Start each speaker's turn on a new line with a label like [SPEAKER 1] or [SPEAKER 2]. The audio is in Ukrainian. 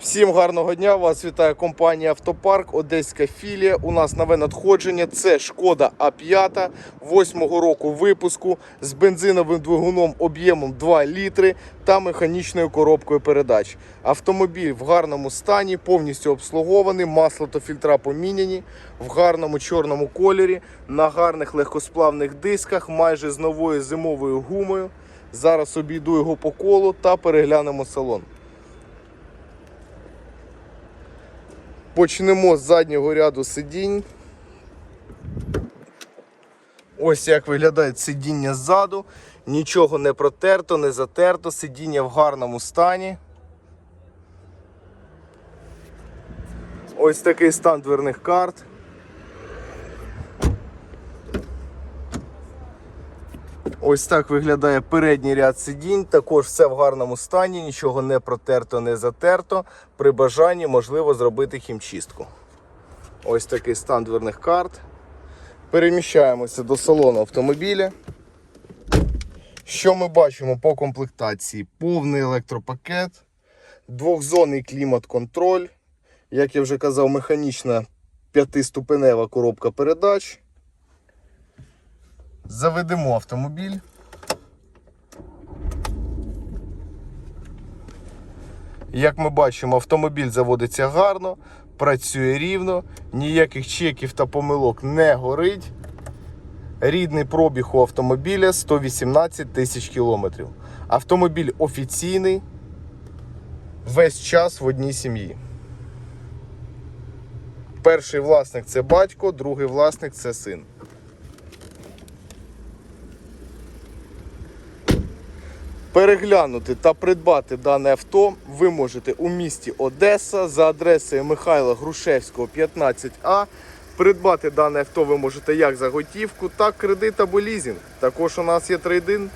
[SPEAKER 1] Всім гарного дня! Вас вітає компанія Автопарк, Одеська філія. У нас нове надходження. Це Шкода А5 8-го року випуску з бензиновим двигуном об'ємом 2 літри та механічною коробкою передач. Автомобіль в гарному стані, повністю обслугований, масло та фільтра поміняні, в гарному чорному кольорі, на гарних легкосплавних дисках, майже з новою зимовою гумою. Зараз обійду його по колу та переглянемо салон. Почнемо з заднього ряду сидінь. Ось як виглядає сидіння ззаду. Нічого не протерто, не затерто, сидіння в гарному стані. Ось такий стан дверних карт. Ось так виглядає передній ряд сидінь. Також все в гарному стані, нічого не протерто, не затерто. При бажанні можливо зробити хімчистку. Ось такий стан дверних карт. Переміщаємося до салону автомобіля. Що ми бачимо по комплектації? Повний електропакет, двохзонний клімат-контроль. Як я вже казав, механічна п'ятиступенева коробка передач. Заведемо автомобіль. Як ми бачимо, автомобіль заводиться гарно, працює рівно, ніяких чеків та помилок не горить. Рідний пробіг у автомобіля 118 тисяч кілометрів. Автомобіль офіційний, весь час в одній сім'ї. Перший власник це батько, другий власник це син. Переглянути та придбати дане авто ви можете у місті Одеса за адресою Михайла Грушевського, 15А. Придбати дане авто ви можете як за готівку, так кредит або лізинг. Також у нас є трейдин.